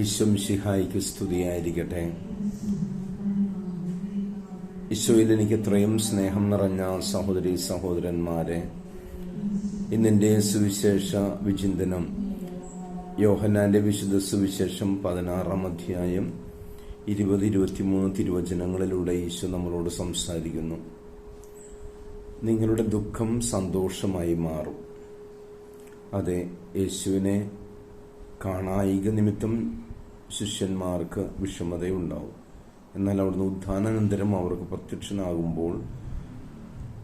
ഈശ്വം ശിഹായിക്ക് സ്തുതിയായിരിക്കട്ടെ. ഈശോയിൽ എനിക്ക് ഇത്രയും സ്നേഹം നിറഞ്ഞ സഹോദരി സഹോദരന്മാരെ ഇന്നിന്റെ സുവിശേഷ വിചിന്തനം യോഹനാന്റെ വിശുദ്ധ സുവിശേഷം പതിനാറാം അധ്യായം ഇരുപത് ഇരുപത്തിമൂന്ന് തിരുവചനങ്ങളിലൂടെ ഈശോ നമ്മളോട് സംസാരിക്കുന്നു. നിങ്ങളുടെ ദുഃഖം സന്തോഷമായി മാറും. അതെ യേശുവിനെ കാണായിക നിമിത്തം ശിഷ്യന്മാർക്ക് വിഷമതയുണ്ടാവും. എന്നാൽ അവിടുന്ന് ഉദ്ധാനാനന്തരം അവർക്ക് പ്രത്യക്ഷനാകുമ്പോൾ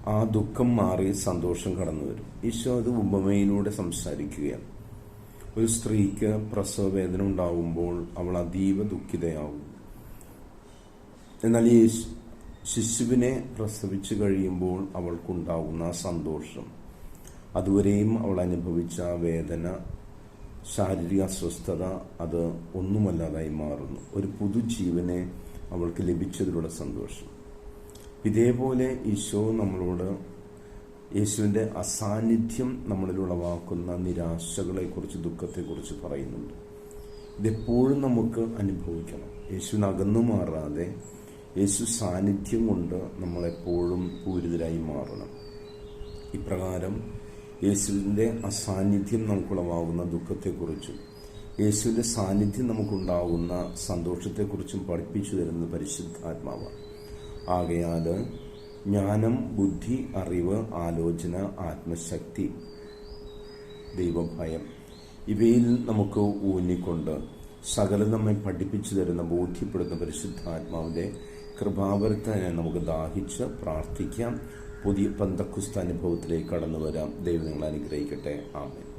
ആ ദുഃഖം മാറി സന്തോഷം കടന്നു വരും. ഈശോ അത് ഉപമയിലൂടെ സംസാരിക്കുകയാണ്. ഒരു സ്ത്രീക്ക് പ്രസവവേദന ഉണ്ടാകുമ്പോൾ അവൾ അതീവ ദുഃഖിതയാകും. എന്നാൽ ഈ ശിശുവിനെ പ്രസവിച്ചു കഴിയുമ്പോൾ അവൾക്കുണ്ടാകുന്ന സന്തോഷം. അതുവരെയും അവൾ അനുഭവിച്ച വേദന ശാരീരിക അസ്വസ്ഥത അത് ഒന്നുമല്ലാതായി മാറുന്നു. ഒരു പുതുജീവനെ അവൾക്ക് ലഭിച്ചതിലൂടെ സന്തോഷം. ഇതേപോലെ ഈശോ നമ്മളോട് യേശുവിന്റെ അസാന്നിധ്യം നമ്മളിൽ ഉളവാക്കുന്ന നിരാശകളെക്കുറിച്ച് ദുഃഖത്തെക്കുറിച്ച് പറയുന്നുണ്ട്. ഇതെപ്പോഴും നമുക്ക് അനുഭവിക്കണം. യേശുവിനകന്നു മാറാതെ യേശു സാന്നിധ്യം കൊണ്ട് നമ്മളെപ്പോഴും പൂരിതരായി മാറണം. ഇപ്രകാരം യേശുവിന്റെ അസാന്നിധ്യം നമുക്കുളവാകുന്ന ദുഃഖത്തെക്കുറിച്ചും യേശുവിന്റെ സാന്നിധ്യം നമുക്കുണ്ടാകുന്ന സന്തോഷത്തെക്കുറിച്ചും പഠിപ്പിച്ചു തരുന്ന പരിശുദ്ധാത്മാവാണ്. ആകയാൽ ജ്ഞാനം ബുദ്ധി അറിവ് ആലോചന ആത്മശക്തി ദൈവഭയം ഇവയിൽ നമുക്ക് ഊന്നിക്കൊണ്ട് സകല നമ്മെ പഠിപ്പിച്ചു തരുന്ന ബോധ്യപ്പെടുന്ന പരിശുദ്ധാത്മാവിന്റെ കൃപാവരത്തിനെ നമുക്ക് ദാഹിച്ച് പ്രാർത്ഥിക്കാം. പുതിയ പന്തക്കുസ്ത അനുഭവത്തിലേക്ക് കടന്നു വരാം. ദൈവം നിങ്ങൾ അനുഗ്രഹിക്കട്ടെ. ആമേൻ.